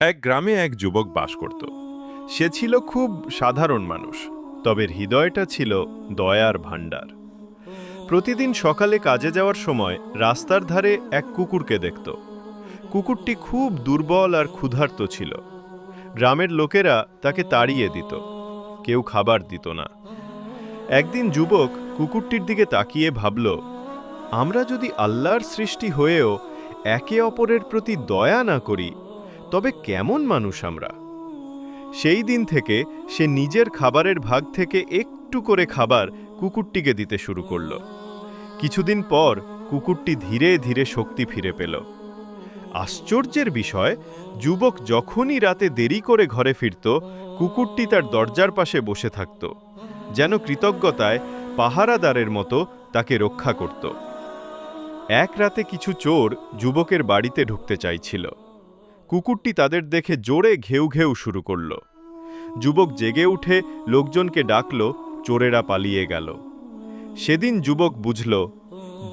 এক গ্রামে এক যুবক বাস করত। সে ছিল খুব সাধারণ মানুষ, তবে হৃদয়টা ছিল দয়ার ভাণ্ডার। প্রতিদিন সকালে কাজে যাওয়ার সময় রাস্তার ধারে এক কুকুরকে দেখত। কুকুরটি খুব দুর্বল আর ক্ষুধার্ত ছিল। গ্রামের লোকেরা তাকে তাড়িয়ে দিত, কেউ খাবার দিত না। একদিন যুবক কুকুরটির দিকে তাকিয়ে ভাবল, আমরা যদি আল্লাহর সৃষ্টি হয়েও একে অপরের প্রতি দয়া না করি তবে কেমন মানুষ আমরা? সেই দিন থেকে সে নিজের খাবারের ভাগ থেকে একটু করে খাবার কুকুরটিকে দিতে শুরু করল। কিছুদিন পর কুকুরটি ধীরে ধীরে শক্তি ফিরে পেল। আশ্চর্যের বিষয়, যুবক যখনই রাতে দেরি করে ঘরে ফিরত, কুকুরটি তার দরজার পাশে বসে থাকত, যেন কৃতজ্ঞতায় পাহারাদারের মতো তাকে রক্ষা করত। এক রাতে কিছু চোর যুবকের বাড়িতে ঢুকতে চাইছিল। কুকুরটি তাদের দেখে জোরে ঘেউ ঘেউ শুরু করল। যুবক জেগে উঠে লোকজনকে ডাকল, চোরেরা পালিয়ে গেল। সেদিন যুবক বুঝল,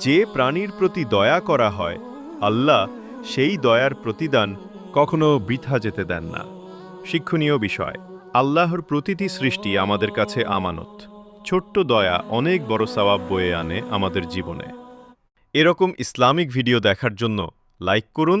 যে প্রাণীর প্রতি দয়া করা হয়, আল্লাহ সেই দয়ার প্রতিদান কখনো বৃথা যেতে দেন না। শিক্ষণীয় বিষয়, আল্লাহর প্রতিটি সৃষ্টি আমাদের কাছে আমানত। ছোট্ট দয়া অনেক বড় সওয়াব বয়ে আনে আমাদের জীবনে। এরকম ইসলামিক ভিডিও দেখার জন্য লাইক করুন